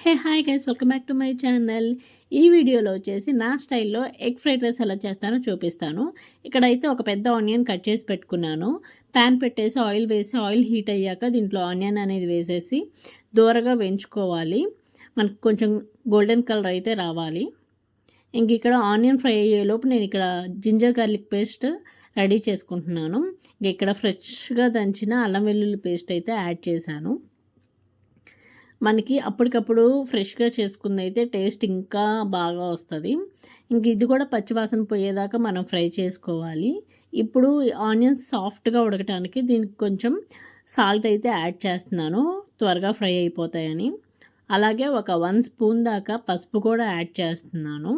Hey hi guys welcome back to my channel ఈ వీడియోలో వచ్చేసి నా స్టైల్లో ఎగ్ ఫ్రైడ్ రైస్ ఎలా చేస్తానో చూపిస్తాను. ఇక్కడైతే ఒక పెద్ద ఆనియన్ కట్ చేసి పెట్టుకున్నాను. ప్యాన్ పెట్టేసి ఆయిల్ వేసి ఆయిల్ హీట్ అయ్యాక దీంట్లో ఆనియన్ అనేది వేసేసి దూరగా వేయించుకోవాలి. మనకు కొంచెం గోల్డెన్ కలర్ అయితే రావాలి. ఇంక ఇక్కడ ఆనియన్ ఫ్రై అయ్యేలోపు నేను ఇక్కడ జింజర్ గార్లిక్ పేస్ట్ రెడీ చేసుకుంటున్నాను. ఇంక ఇక్కడ ఫ్రెష్గా దంచిన అల్లం వెల్లుల్లి పేస్ట్ అయితే యాడ్ చేశాను. మనకి అప్పటికప్పుడు ఫ్రెష్గా చేసుకుంది అయితే టేస్ట్ ఇంకా బాగా వస్తుంది. ఇంక ఇది కూడా పచ్చివాసన పోయేదాకా మనం ఫ్రై చేసుకోవాలి. ఇప్పుడు ఆనియన్స్ సాఫ్ట్గా ఉడకటానికి దీనికి కొంచెం సాల్ట్ అయితే యాడ్ చేస్తున్నాను. త్వరగా ఫ్రై అయిపోతాయని. అలాగే ఒక వన్ స్పూన్ దాకా పసుపు కూడా యాడ్ చేస్తున్నాను.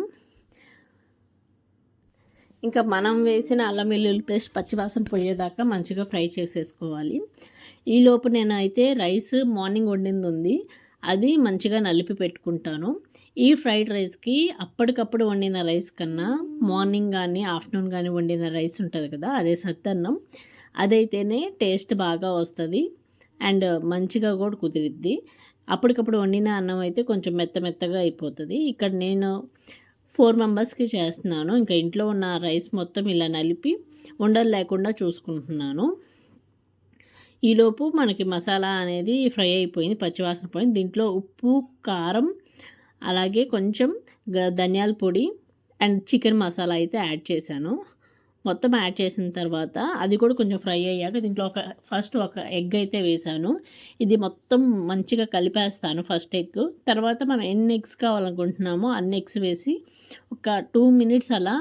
ఇంకా మనం వేసిన అల్లం వెల్లుల్లి పేస్ట్ పచ్చివాసన పోయేదాకా మంచిగా ఫ్రై చేసేసుకోవాలి. ఈలోపు నేను అయితే రైస్ మార్నింగ్ వండింది ఉంది. అది మంచిగా నలిపి పెట్టుకుంటాను. ఈ ఫ్రైడ్ రైస్కి అప్పటికప్పుడు వండిన రైస్ కన్నా మార్నింగ్ కానీ ఆఫ్టర్నూన్ కానీ వండిన రైస్ ఉంటుంది కదా అదే సత్తన్నం. అదైతేనే టేస్ట్ బాగా వస్తుంది అండ్ మంచిగా కూడా కుదిరిద్ది. అప్పటికప్పుడు వండిన అన్నం అయితే కొంచెం మెత్త మెత్తగా అయిపోతుంది. ఇక్కడ నేను ఫోర్ మెంబర్స్కి చేస్తున్నాను. ఇంకా ఇంట్లో ఉన్న రైస్ మొత్తం ఇలా నలిపి ఉండలు లేకుండా చూసుకుంటున్నాను. ఈలోపు మనకి మసాలా అనేది ఫ్రై అయిపోయింది పచ్చివాసన పోయింది. దీంట్లో ఉప్పు కారం అలాగే కొంచెం ధనియాల పొడి అండ్ చికెన్ మసాలా అయితే యాడ్ చేశాను. మొత్తం యాడ్ చేసిన తర్వాత అది కూడా కొంచెం ఫ్రై అయ్యాక దీంట్లో ఒక ఫస్ట్ ఒక ఎగ్ అయితే వేసాను ఇది మొత్తం మంచిగా కలిపేస్తాను ఫస్ట్ ఎగ్. తర్వాత మనం ఎన్ని ఎగ్స్ కావాలనుకుంటున్నామో అన్ని ఎగ్స్ వేసి ఒక టూ మినిట్స్ అలా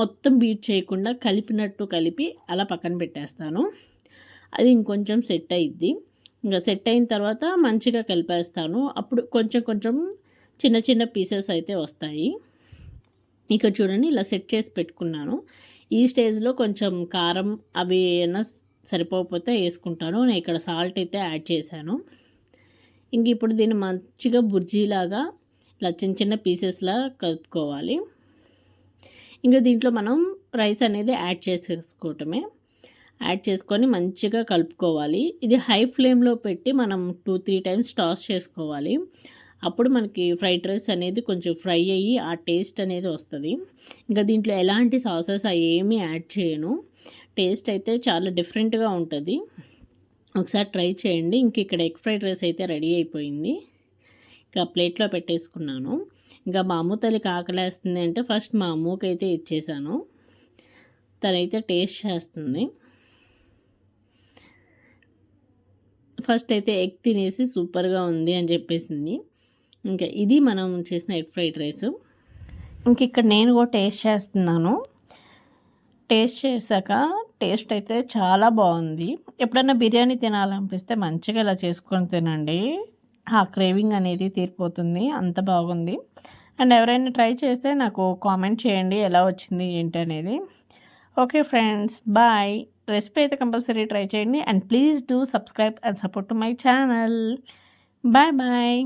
మొత్తం బీట్ చేయకుండా కలిపినట్టు కలిపి అలా పక్కన పెట్టేస్తాను. అది ఇంకొంచెం సెట్ అయిద్ది. ఇంకా సెట్ అయిన తర్వాత మంచిగా కలిపేస్తాను. అప్పుడు కొంచెం కొంచెం చిన్న చిన్న పీసెస్ అయితే వస్తాయి. ఇక్కడ చూడండి ఇలా సెట్ చేసి పెట్టుకున్నాను. ఈ స్టేజ్లో కొంచెం కారం అవి ఏమైనా సరిపోకపోతే వేసుకుంటాను. నేను ఇక్కడ సాల్ట్ అయితే యాడ్ చేశాను. ఇంక ఇప్పుడు దీన్ని మంచిగా బుర్జీలాగా ఇలా చిన్న చిన్న పీసెస్లా కలుపుకోవాలి. ఇంకా దీంట్లో మనం రైస్ అనేది యాడ్ చేసేసుకోవటమే. యాడ్ చేసుకొని మంచిగా కలుపుకోవాలి. ఇది హై ఫ్లేమ్లో పెట్టి మనం టూ త్రీ టైమ్స్ టాస్ చేసుకోవాలి. అప్పుడు మనకి ఫ్రైడ్ రైస్ అనేది కొంచెం ఫ్రై అయ్యి ఆ టేస్ట్ అనేది వస్తుంది. ఇంకా దీంట్లో ఎలాంటి సాసెస్ ఏమీ యాడ్ చేయను. టేస్ట్ అయితే చాలా డిఫరెంట్గా ఉంటుంది. ఒకసారి ట్రై చేయండి. ఇంక ఇక్కడ ఎగ్ ఫ్రైడ్ రైస్ అయితే రెడీ అయిపోయింది. ఇంకా ప్లేట్లో పెట్టేసుకున్నాను. ఇంకా మా అమ్మ తల్లికి ఆకలేస్తుంది అంటే ఫస్ట్ మా అమ్మకి అయితే ఇచ్చేసాను. తనైతే టేస్ట్ చేస్తుంది. ఫస్ట్ అయితే ఎగ్ తినేసి సూపర్గా ఉంది అని చెప్పేసింది. ఇంకా ఇది మనం చేసిన ఎగ్ ఫ్రైడ్ రైస్. ఇంక ఇక్కడ నేను కూడా టేస్ట్ చేస్తున్నాను. టేస్ట్ చేశాక టేస్ట్ అయితే చాలా బాగుంది. ఎప్పుడైనా బిర్యానీ తినాలనిపిస్తే మంచిగా ఇలా చేసుకొని తినండి. ఆ క్రేవింగ్ అనేది తీరిపోతుంది. అంత బాగుంది. అండ్ ఎవరైనా ట్రై చేస్తే నాకు కామెంట్ చేయండి ఎలా వచ్చింది ఏంటి అనేది. ఓకే ఫ్రెండ్స్ బాయ్ రెసిపీ అయితే కంపల్సరీ ట్రై చేయండి and please do subscribe and support to my channel bye bye